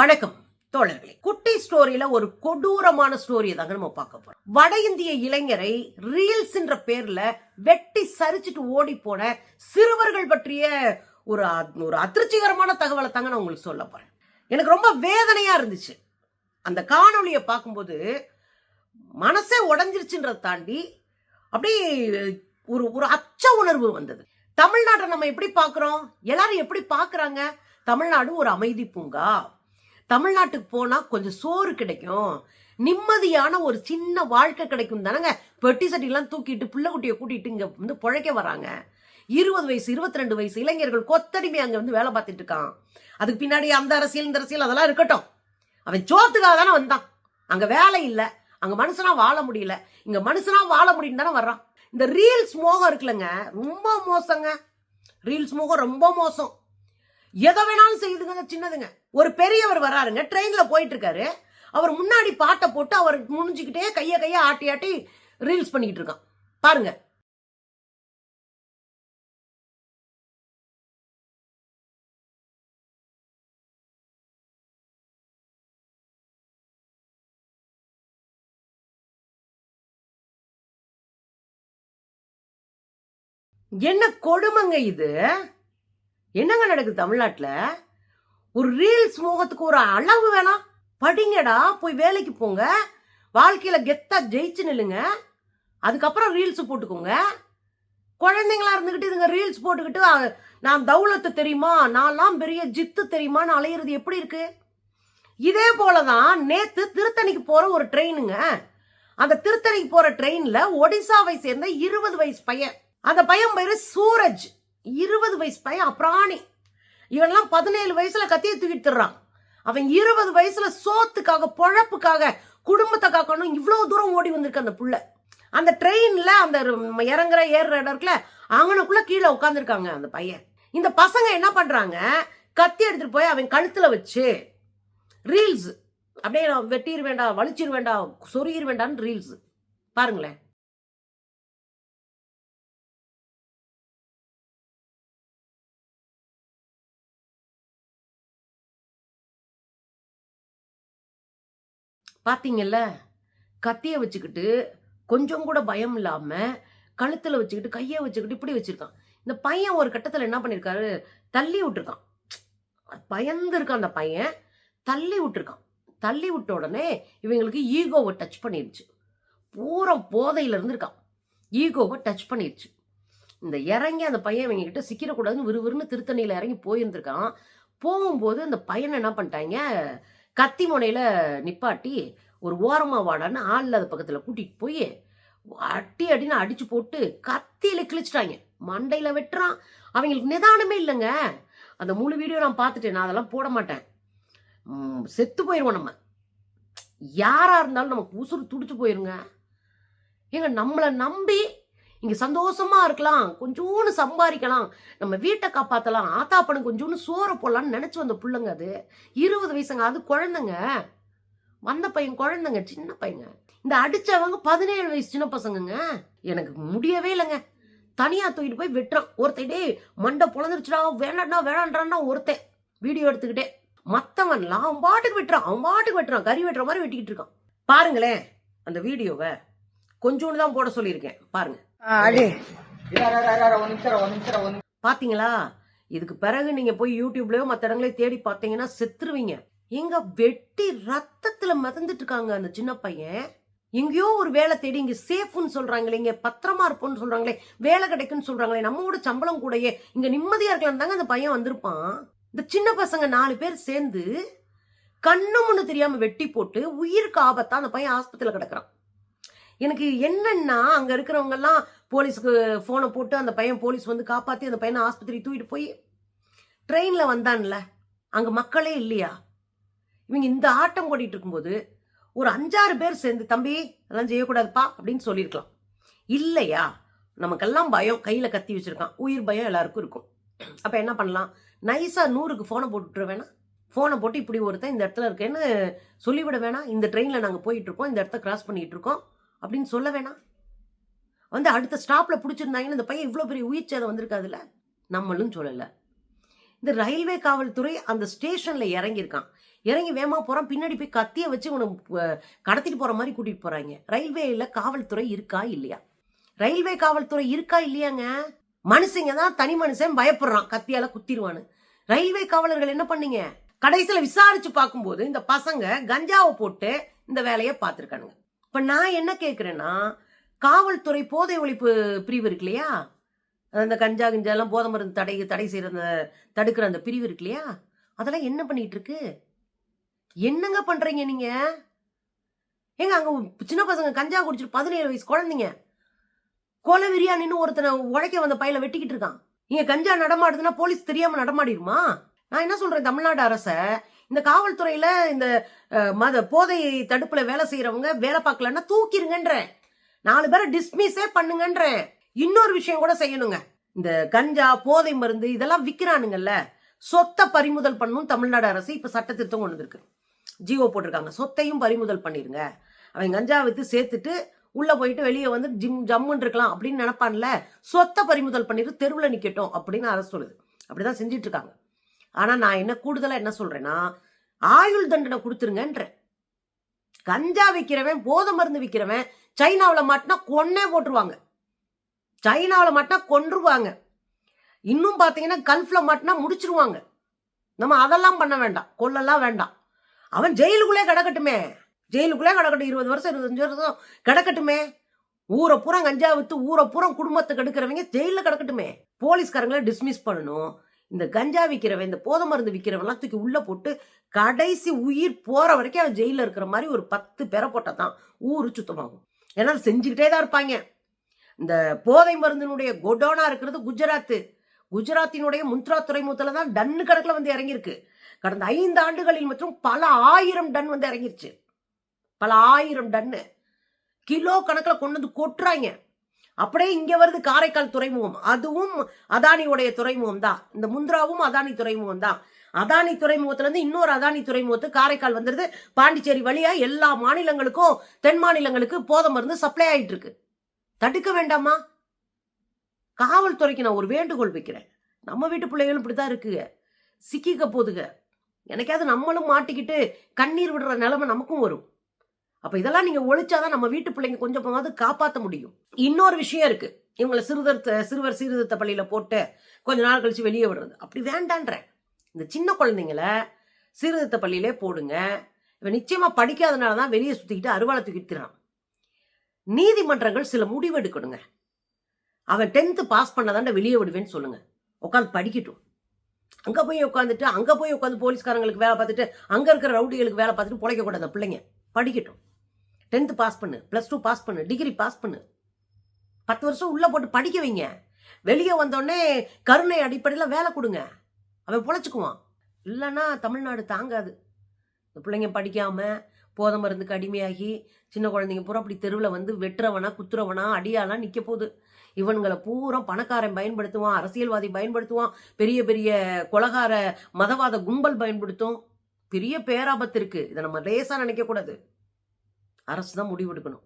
வணக்கம் தோழர்களே. குட்டி ஸ்டோரியில ஒரு கொடூரமான ஸ்டோரியை தாங்க நம்ம பார்க்க போறோம். வட இந்திய இளைஞரை ரீல்ஸ் பேர்ல வெட்டி சரிச்சிட்டு ஓடி போன சிறுவர்கள் பற்றிய ஒரு அ- ஒரு அதிர்ச்சிகரமான தகவலை தாங்க நான் உங்களுக்கு சொல்ல போறேன். எனக்கு ரொம்ப வேதனையா இருந்துச்சு. அந்த காணொளியை பார்க்கும்போது மனசே உடஞ்சிருச்சுன்றதை தாண்டி அப்படியே ஒரு ஒரு அச்ச உணர்வு வந்தது. தமிழ்நாட்டை நம்ம எப்படி பார்க்குறோம்? எல்லாரும் எப்படி பார்க்குறாங்க? தமிழ்நாடு ஒரு அமைதி பூங்கா. தமிழ்நாட்டுக்கு போனா கொஞ்சம் சோறு கிடைக்கும். நிம்மதியான ஒரு சின்ன வாழ்க்கை கிடைக்கும் தானங்க. பெட்டி சட்டிலாம் தூக்கிட்டு பிள்ளைக்குட்டியை கூட்டிட்டு இங்க வந்து பிழைக்க வராங்க. இருபது வயசு இருபத்தி ரெண்டு வயசு இளைஞர்கள் கொத்தடிமை அங்க வந்து வேலை பார்த்துட்டு இருக்கான். அதுக்கு பின்னாடி அந்த அரசியல் இந்த அரசியல் அதெல்லாம் இருக்கட்டும். அவன் ஜோத்துக்காக தானே வந்தான். அங்க வேலை இல்லை. அங்க மனுஷனா வாழ முடியல. இங்க மனுஷனா வாழ முடியும் தானே வர்றான். இந்த ரீல்ஸ் மோகம் இருக்குல்லங்க. ரொம்ப மோசங்க. ரீல்ஸ் மோகம் ரொம்ப மோசம். எதை வேணாலும் செய்யுதுங்க சின்னதுங்க. ஒரு பெரியவர் வராருங்க ட்ரெயின்ல போயிட்டு இருக்காரு அவர் முன்னாடி பாட்டை போட்டு அவர் முடிஞ்சுக்கிட்டே கைய கைய ஆட்டி ஆட்டி ரீல்ஸ் பண்ணிக்கிட்டு இருக்கான். பாருங்க. என்ன கொடுமைங்க இது? என்னங்க நடக்குது தமிழ்நாட்டுல? ஒரு ரீல்ஸ் மோகத்துக்கு ஒரு அளவு வேணாம் படிங்கடா போய் வேலைக்கு போங்க. வாழ்க்கையில் கெத்தாக ஜெயிச்சு நில்லுங்க. அதுக்கப்புறம் ரீல்ஸ் போட்டுக்கோங்க. குழந்தைங்களா இருந்துக்கிட்டு இதுங்க ரீல்ஸ் போட்டுக்கிட்டு நான் தௌலத்து தெரியுமா? நான்லாம் பெரிய ஜித்து தெரியுமான்னு அலையிறது எப்படி இருக்கு? இதே போலதான் நேற்று திருத்தணிக்கு போகிற ஒரு ட்ரெயினுங்க. அந்த திருத்தணிக்கு போகிற ட்ரெயினில் ஒடிசாவை சேர்ந்த இருபது வயசு பையன். அந்த பையன் பேர் சூரஜ். இருபது வயசு பையன் அப்ராணி இவன்லாம் பதினேழு வயசுல கத்தியை தூக்கிட்டுறான் அவன் இருபது வயசுல சோத்துக்காக பொழப்புக்காக குடும்பத்தை காக்கணும் இவ்வளோ தூரம் ஓடி வந்திருக்கு அந்த புள்ள. அந்த ட்ரெயின்ல அந்த இறங்குற ஏறுற இடம் இருக்குல்ல அவனுக்குள்ள கீழே உட்காந்துருக்காங்க அந்த பையன். இந்த பசங்க என்ன பண்றாங்க? கத்தி எடுத்துட்டு போய் அவன் கழுத்துல வச்சு ரீல்ஸ் அப்படியே நான் வெட்டிட வேண்டாம் வலிச்சிட ரீல்ஸ் பாருங்களேன். பார்த்தீங்கல்ல கத்தியை வச்சுக்கிட்டு கொஞ்சம் கூட பயம் இல்லாமல் கழுத்தில் வச்சுக்கிட்டு கையை வச்சுக்கிட்டு இப்படி வச்சுருக்கான். இந்த பையன் ஒரு கட்டத்தில் என்ன பண்ணியிருக்காரு தள்ளி விட்டுருக்கான். பயந்துருக்கான் அந்த பையன். தள்ளி விட்டுருக்கான். தள்ளி விட்ட உடனே இவங்களுக்கு ஈகோவை டச் பண்ணிருச்சு. பூரா போதையில் இருந்திருக்கான். ஈகோவை டச் பண்ணிருச்சு. இந்த இறங்கி அந்த பையன் இவங்க கிட்ட சிக்கிடக்கூடாதுன்னு விறுவிறுன்னு திருத்தணியில் இறங்கி போயிருந்திருக்கான். போகும்போது அந்த பையனை என்ன பண்ணிட்டாங்க? கத்தி முனையில் நிப்பாட்டி ஒரு ஓரமாக வாடான்னு ஆள் இல்லாத பக்கத்தில் கூட்டிகிட்டு போய் அட்டி அடின்னு அடிச்சு போட்டு கத்தியில் கிழிச்சிட்டாங்க. மண்டையில் வெட்டுறான். அவங்களுக்கு நிதானமே இல்லைங்க. அந்த முழு வீடியோ நான் பார்த்துட்டேன். நான் அதெல்லாம் போட மாட்டேன். செத்து போயிடுவோம் நம்ம. யாராக இருந்தாலும் நமக்கு உசுறு துடிச்சு போயிருங்க. ஏங்க நம்மளை நம்பி இங்க சந்தோஷமா இருக்கலாம் கொஞ்சோன்னு சம்பாதிக்கலாம் நம்ம வீட்டை காப்பாத்தலாம் ஆத்தாப்பனுக்கு கொஞ்சோன்னு சோற போடலாம்னு நினைச்சு வந்த பிள்ளைங்க அது. இருபது வயசுங்க அது குழந்தைங்க. வந்த பையன் குழந்தைங்க சின்ன பையங்க. இந்த அடிச்சவங்க பதினேழு வயசு சின்ன பசங்கங்க. எனக்கு முடியவே இல்லைங்க. தனியா தூக்கிட்டு போய் வெட்டுறான். ஒருத்தன் டேய் மண்டை புலந்துருச்சுடா வேணாண்டா வேணான்றான்னா ஒருத்தன். வீடியோ எடுத்துக்கிட்டே. மற்றவன்லாம் அவன் பாட்டுக்கு வெட்டுறான் அவன் பாட்டுக்கு வெட்டுறான். கறி வெட்டுற மாதிரி வெட்டிக்கிட்டு இருக்கான். பாருங்களேன் அந்த வீடியோவை. கொஞ்சோண்டு தான் போட சொல்லியிருக்கேன். பாருங்கள் பாத்தீங்களா? இதுக்கு பிறகு நீங்க போய் யூடியூப்லயோ மத்த இடங்களையும் தேடி பார்த்தீங்கன்னா செத்துருவீங்க. எங்க வெட்டி ரத்தத்துல மிதந்துட்டு இருக்காங்க அந்த சின்ன பையன். எங்கேயோ ஒரு வேலை தேடி இங்க சேஃப்னு சொல்றாங்களே இங்க பத்திரமா இருப்போம்னு சொல்றாங்களே வேலை கிடைக்குன்னு சொல்றாங்களே நம்மளோட சம்பளம் கூடயே இங்க நிம்மதியா இருக்கலாம் தாங்க அந்த பையன் வந்திருப்பான். இந்த சின்ன பசங்க நாலு பேர் சேர்ந்து கண்ணு முன்னு தெரியாம வெட்டி போட்டு உயிருக்கு ஆபத்தா அந்த பையன் ஆஸ்பத்திரியில கிடக்குறான். எனக்கு என்னன்னா அங்க இருக்கிறவங்க எல்லாம் போலீஸ்க்கு போனை போட்டு அந்த பையன் போலீஸ் வந்து காப்பாற்றி அந்த பையனை ஆஸ்பத்திரி தூக்கிட்டு போய் ட்ரெயின்ல வந்தான்ல. அங்க மக்களே இல்லையா? இவங்க இந்த ஆட்டம் ஓடிட்டு இருக்கும்போது ஒரு அஞ்சாறு பேர் சேர்ந்து தம்பி அதெல்லாம் செய்யக்கூடாதுப்பா அப்படின்னு சொல்லியிருக்கலாம். இல்லையா? நமக்கெல்லாம் பயம். கையில் கத்தி வச்சுருக்கான். உயிர் பயம் எல்லாருக்கும் இருக்கும். அப்போ என்ன பண்ணலாம்? நைஸாக நூறுக்கு ஃபோனை போட்டுவிட்டுற வேணாம் ஃபோனை போட்டு இப்படி ஒருத்தன் இந்த இடத்துல இருக்கேன்னு சொல்லிவிட வேணாம். இந்த ட்ரெயினில் நாங்கள் போயிட்டுருக்கோம் இந்த இடத்த கிராஸ் பண்ணிகிட்டு இருக்கோம். அப்படின்னு சொல்ல வேணாம். வந்து அடுத்த ஸ்டாப்பில் பிடிச்சிருந்தாங்கன்னு இந்த பையன் இவ்வளோ பெரிய உயிர் சேதம் வந்திருக்காதுல்ல? நம்மளும் சொல்லலை. இந்த ரயில்வே காவல்துறை அந்த ஸ்டேஷனில் இறங்கியிருக்கான். இறங்கி வேமா போகிறான் பின்னாடி போய் கத்தியை வச்சு இவனை கடத்திட்டு போகிற மாதிரி கூட்டிகிட்டு போகிறாங்க ரயில்வேயில் காவல்துறை இருக்கா இல்லையா? ரயில்வே காவல்துறை இருக்கா இல்லையாங்க? மனுஷங்க தான் தனி மனுஷன் பயப்படுறான். கத்தியால் குத்திடுவான்னு. ரயில்வே காவலர்கள் என்ன பண்ணீங்க? கடைசியில் விசாரித்து பார்க்கும்போது இந்த பசங்க கஞ்சாவை போட்டு இந்த வேலையை பார்த்துருக்கானுங்க. இப்போ நான் என்ன கேட்குறேன்னா காவல்துறை போதை ஒழிப்பு பிரிவு இருக்கு இல்லையா? அந்த கஞ்சா கிஞ்சாலாம் போதை மருந்து தடை தடை செய்கிற அந்த தடுக்கிற அந்த பிரிவு இருக்கு இல்லையா? அதெல்லாம் என்ன பண்ணிட்டு இருக்கு? என்னங்க பண்ணுறீங்க நீங்கள் ஏங்க அங்கே சின்ன பசங்க கஞ்சா குடிச்சிட்டு பதினேழு வயசு குழந்தைங்க. கொலை விரியா நின்று ஒருத்தனை உழைக்க வந்த பையில வெட்டிக்கிட்டு இருக்கான். இங்கே கஞ்சா நடமாடுதுன்னா போலீஸ் தெரியாமல் நடமாடிடுமா நான் என்ன சொல்கிறேன் தமிழ்நாடு அரசை இந்த காவல்துறையில இந்த மத போதை தடுப்புல வேலை செய்யறவங்க வேலை பார்க்கலன்னா தூக்கிருங்கன்றேன் நாலு பேரை டிஸ்மிஸே பண்ணுங்கன்றேன் இன்னொரு விஷயம் கூட செய்யணுங்க. இந்த கஞ்சா போதை மருந்து இதெல்லாம் விற்கிறானுங்கல்ல சொத்தை பறிமுதல் பண்ணும் தமிழ்நாடு அரசு இப்ப சட்ட திருத்தம் கொண்டு வந்திருக்கு. ஜிஓ போட்டிருக்காங்க. சொத்தையும் பறிமுதல் பண்ணிருங்க. அவன் கஞ்சா வித்து சேர்த்துட்டு உள்ள போயிட்டு வெளியே வந்து ஜிம் ஜம்முன்னு இருக்கலாம் அப்படின்னு நினைப்பான்ல. சொத்தை பறிமுதல் பண்ணிட்டு தெருவில் நிக்கட்டும் அப்படின்னு அரசு சொல்லுது. அப்படிதான் செஞ்சிட்டு இருக்காங்க. ஆனால் நான் என்ன கூடுதலாக என்ன சொல்கிறேன்னா ஆயுள் தண்டனை கொடுத்துருங்கன்றேன் கஞ்சா விற்கிறவன் போதை மருந்து விற்கிறவன் சைனாவில் மாட்டினா கொன்னே போட்டுருவாங்க. சைனாவில் மாட்டினா கொன்றுவாங்க. இன்னும் பார்த்தீங்கன்னா கல்ஃபில் மாட்டினா முடிச்சிருவாங்க. நம்ம அதெல்லாம் பண்ண வேண்டாம். கொல்லலாம் வேண்டாம். அவன் ஜெயிலுக்குள்ளே கிடக்கட்டுமே. ஜெயிலுக்குள்ளே கிடக்கட்டும். இருபது வருஷம் இருபத்தஞ்சு வருஷம் கிடக்கட்டுமே. ஊரை பூரா கஞ்சா விற்று ஊரை பூரா குடும்பத்தை கெடுக்கிறவங்க ஜெயிலில் கிடக்கட்டுமே. போலீஸ்காரங்களை டிஸ்மிஸ் பண்ணணும். இந்த கஞ்சா விற்கிறவன் இந்த போதை மருந்து விற்கிறவன்லாம் தூக்கி உள்ளே போட்டு கடைசி உயிர் போகிற வரைக்கும் அவன் ஜெயிலில் இருக்கிற மாதிரி ஒரு பத்து பேரை போட்டால் தான் ஊரு சுத்தமாகும். ஏன்னா செஞ்சுக்கிட்டே தான் இருப்பாங்க. இந்த போதை மருந்தினுடைய கொடோனா இருக்கிறது குஜராத்து. குஜராத்தினுடைய முந்த்ரா துறைமுகத்தில் தான் டன்னு கணக்கில் வந்து இறங்கியிருக்கு. கடந்த ஐந்து ஆண்டுகளில் மற்றும் பல ஆயிரம் டன் வந்து இறங்கிருச்சு. பல ஆயிரம் டன்னு. கிலோ கணக்கில் கொண்டு வந்து கொட்டுறாங்க. அப்படியே இங்கே வருது காரைக்கால் துறைமுகம். அதுவும் அதானியுடைய துறைமுகம் தான் இந்த முந்த்ராவும் அதானி துறைமுகம் தான் அதானி துறைமுகத்திலேருந்து இன்னொரு அதானி துறைமுகத்து காரைக்கால் வந்துடுது பாண்டிச்சேரி வழியாக எல்லா மாநிலங்களுக்கும் தென் மாநிலங்களுக்கு போத மருந்து சப்ளை ஆகிட்டு இருக்கு தடுக்க வேண்டாமா? காவல்துறைக்கு நான் ஒரு வேண்டுகோள் வைக்கிறேன். நம்ம வீட்டு பிள்ளைகளும் இப்படி தான் இருக்குங்க. சிக்கிக்க போதுங்க. எனக்காவது நம்மளும் மாட்டிக்கிட்டு கண்ணீர் விடுற நிலைமை நமக்கும் வரும். அப்ப இதெல்லாம் நீங்க ஒழிச்சாதான் நம்ம வீட்டு பிள்ளைங்க கொஞ்சமாவது காப்பாற்ற முடியும். இன்னொரு விஷயம் இருக்கு. இவங்களை சிறுதர்த்த சிறுவர் சீர்திருத்த பள்ளியில போட்டு கொஞ்ச நாள் கழிச்சு வெளியே விடுறது. அப்படி வேண்டான்றேன் இந்த சின்ன குழந்தைங்கள சீர்திருத்த பள்ளியிலே போடுங்க. இவன் நிச்சயமா படிக்காதனால தான் வெளியே சுத்திக்கிட்டு அறுவாலை தூக்கிட்டுறான் நீதிமன்றங்கள் சில முடிவு எடுக்கணுங்க. அவன் டென்த்து பாஸ் பண்ணதாண்ட வெளியே விடுவேன்னு சொல்லுங்க. உட்காந்து படிக்கட்டும். அங்க போய் உட்காந்துட்டு அங்க போய் உட்காந்து போலீஸ்காரங்களுக்கு வேலை பார்த்துட்டு அங்க இருக்கிற ரவுடிகளுக்கு வேலை பார்த்துட்டு பிழைக்க கூடாது பிள்ளைங்க. படிக்கட்டும். டென்த்து பாஸ் பண்ணு ப்ளஸ் டூ பாஸ் பண்ணு டிகிரி பாஸ் பண்ணு. பத்து வருஷம் உள்ளே போட்டு படிக்க வைங்க. வெளியே வந்தோடனே கருணை அடிப்படையில் வேலை கொடுங்க. அவன் பொழைச்சுக்குவான். இல்லைன்னா தமிழ்நாடு தாங்காது. இந்த பிள்ளைங்க படிக்காமல் போதை மருந்துக்கு அடிமையாகி சின்ன குழந்தைங்க பூரா அப்படி தெருவில் வந்து வெட்டுறவனா குத்துறவனா அடியாலாம் நிற்க போகுது. இவனுங்களை பூரா பணக்காரன் பயன்படுத்துவான் அரசியல்வாதி பயன்படுத்துவான் பெரிய பெரிய கொலகார மதவாத கும்பல் பயன்படுத்தும். பெரிய பேராபத்து இருக்குது இதை நம்ம லேசாக நினைக்கக்கூடாது அரசு தான் முடிவெடுக்கணும்